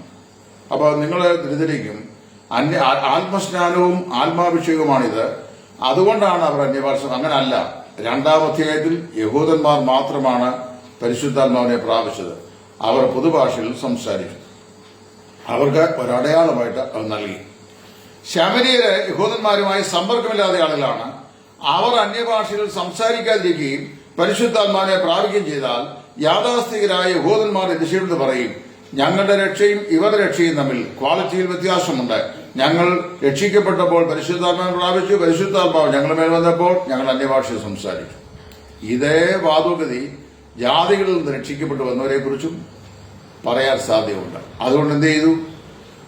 അപ്പൊ നിങ്ങൾ തിരിതിരിക്കും അന്യ ആത്മസ്നാനവും ആത്മാഭിഷേകവുമാണിത്. അതുകൊണ്ടാണ് അവർ അന്യഭാഷ അങ്ങനല്ല. രണ്ടാം അധ്യായത്തിൽ യഹൂദന്മാർ മാത്രമാണ് പരിശുദ്ധാത്മാവിനെ പ്രാപിച്ചത്. അവർ പൊതുഭാഷയിൽ സംസാരിച്ചു. അവർക്ക് ഒരടയാളമായിട്ട് അത് നൽകി. ശബരിയിലെ യഹൂദന്മാരുമായി സമ്പർക്കമില്ലാതെ ആളുകളാണ്. അവർ അന്യഭാഷയിൽ സംസാരിക്കാതിരിക്കുകയും പരിശുദ്ധാത്മാവിനെ പ്രാപിക്കുകയും ചെയ്താൽ യാഥാസ്ഥികരായ യഹൂദന്മാർ രക്ഷയെന്ന് പറയും. ഞങ്ങളുടെ രക്ഷയും ഇവരുടെ രക്ഷയും തമ്മിൽ ക്വാളിറ്റിയിൽ വ്യത്യാസമുണ്ട്. ഞങ്ങൾ രക്ഷിക്കപ്പെട്ടപ്പോൾ പരിശുദ്ധാത്മാവ് പ്രാപിച്ചു പരിശുദ്ധാത്മാവ് ഞങ്ങളുടെ മേൽ വന്നപ്പോൾ ഞങ്ങൾ അന്യഭാഷയിൽ സംസാരിച്ചു. ഇതേ വാദോഗതി ജാതികളിൽ നിന്ന് രക്ഷിക്കപ്പെട്ടു വന്നവരെ കുറിച്ചും പറയാൻ സാധ്യതയുണ്ട്. അതുകൊണ്ട് എന്ത് ചെയ്തു?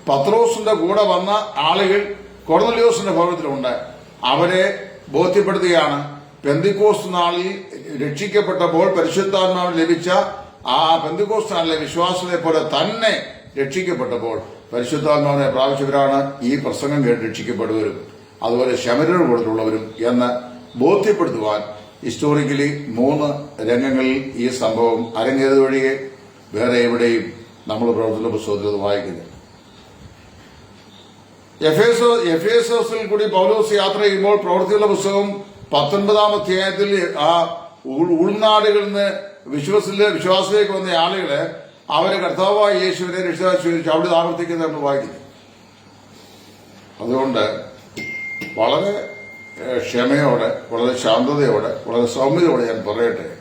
പത്രോസിന്റെ കൂടെ വന്ന ആളുകൾ കൊർന്നലിയോസിന്റെ ഭവനത്തിലുണ്ട്. അവരെ ബോധ്യപ്പെടുത്തുകയാണ്. പെന്തിക്കോസ് നാളിൽ രക്ഷിക്കപ്പെട്ടപ്പോൾ പരിശുദ്ധാത്മാവ് ലഭിച്ച ആ ബന്ധുക്കോസ്ഥാനിലെ വിശ്വാസത്തെ പോലെ തന്നെ രക്ഷിക്കപ്പെട്ടപ്പോൾ പരിശുദ്ധാത്മാവിനെ പ്രാപിച്ചവരാണ് ഈ പ്രസംഗം കേട്ട് രക്ഷിക്കപ്പെടുവരും. അതുപോലെ ശമരർ കൂടുതലുള്ളവരും എന്ന് ബോധ്യപ്പെടുത്തുവാൻ ഹിസ്റ്റോറിക്കലി മൂന്ന് രംഗങ്ങളിൽ ഈ സംഭവം അരങ്ങേറിയത് ഒഴികെ വേറെ എവിടെയും നമ്മൾ പ്രവർത്തന പുസ്തകത്തിൽ വായിക്കുന്നു എഫേസോസിൽ കൂടി പൗലോസ് യാത്ര ചെയ്യുമ്പോൾ പ്രവർത്തിയുള്ള പുസ്തകം പത്തൊൻപതാം അധ്യായത്തിൽ ആ ഉൾനാടുകളിൽ നിന്ന് വിശ്വസിലെ വിശ്വാസത്തിലേക്ക് വന്ന ആളുകളെ അവരെ കർത്താവായ യേശുവിനെ രക്ഷിതാവ് സ്വീകരിച്ചു അവിടെ ആവർത്തിക്കുന്നത് നമ്മൾ വായിക്കുന്നു. അതുകൊണ്ട് വളരെ ക്ഷമയോടെ വളരെ ശാന്തതയോടെ വളരെ സൗമ്യതയോടെ ഞാൻ പറയട്ടെ.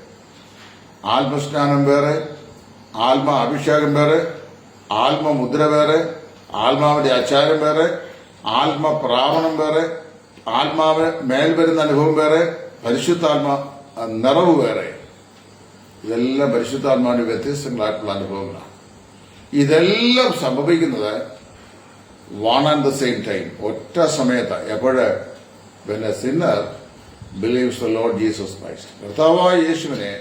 ആത്മസ്നാനം വേറെ ആത്മ അഭിഷേകം വേറെ ആത്മമുദ്ര വേറെ ആത്മാവിന്റെ ആചാരം വേറെ ആത്മപ്രാവണം വേറെ ആത്മാവ് മേൽ വരുന്ന അനുഭവം വേറെ പരിശുദ്ധാത്മ നിറവ് വേറെ. ഇതെല്ലാം പരിശുദ്ധാത്മാവിന്റെ വ്യത്യസ്തങ്ങളായിട്ടുള്ള അനുഭവങ്ങളാണ്. ഇതെല്ലാം സംഭവിക്കുന്നത് one and the same time ഒറ്റ സമയത്ത്. എപ്പോഴ്? പിന്നെ sinner believes the Lord Jesus Christ കർത്താവായ യേശുവിനെ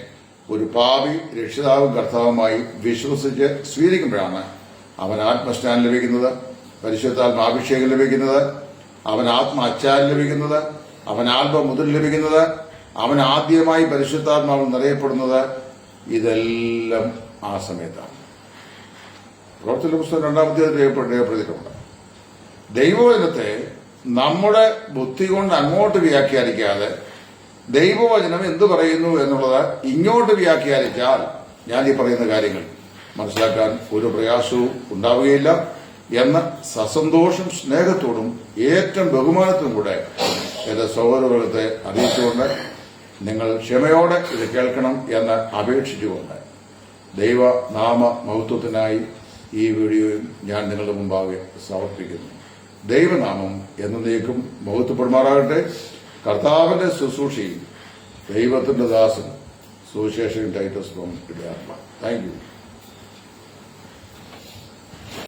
ഒരു പാവി രക്ഷിതാവും കർത്താവുമായി വിശ്വസിച്ച് സ്വീകരിക്കുമ്പോഴാണ് അവൻ ആത്മസ്നാനം ലഭിക്കുന്നത് പരിശുദ്ധാത്മാഭിഷേകം ലഭിക്കുന്നത് അവൻ ആത്മ അച്ചാരം ലഭിക്കുന്നത് അവൻ ആത്മമുദ്ര ലഭിക്കുന്നത് അവൻ ആദ്യമായി പരിശുദ്ധാത്മാവ് നിറയപ്പെടുന്നത് ഇതെല്ലാം ആ സമയത്താണ്. പ്രവർത്തന പുസ്തകം രണ്ടാമത്തെ രേഖപ്പെടുത്തിയിട്ടുണ്ട്. ദൈവവചനത്തെ നമ്മുടെ ബുദ്ധി കൊണ്ട് അങ്ങോട്ട് വ്യാഖ്യാനിക്കാതെ ദൈവവചനം എന്തു പറയുന്നു എന്നുള്ളത് ഇങ്ങോട്ട് വ്യാഖ്യാനിച്ചാൽ ഞാൻ ഈ പറയുന്ന കാര്യങ്ങൾ മനസ്സിലാക്കാൻ ഒരു പ്രയാസവും ഉണ്ടാവുകയില്ല എന്ന സസന്തോഷം സ്നേഹത്തോടും ഏറ്റവും ബഹുമാനത്തോടും കൂടെ എന്റെ സഹോദരത്തെ അറിയിച്ചുകൊണ്ട് നിങ്ങൾ ക്ഷമയോടെ ഇത് കേൾക്കണം എന്ന് അപേക്ഷിച്ചുകൊണ്ട് ദൈവ നാമ മഹത്വത്തിനായി ഈ വീഡിയോയും ഞാൻ നിങ്ങളുടെ മുമ്പാകെ സമർപ്പിക്കുന്നു. ദൈവനാമം എന്നേക്കും മഹത്വപ്പെടുമാറാകട്ടെ. കർത്താവിന്റെ ശുശ്രൂഷയിൽ ദൈവത്തിന്റെ ദാസൻ സുവിശേഷൻ ടൈറ്റസ് ഫ്രോം ഇടയാത്മ താങ്ക് യു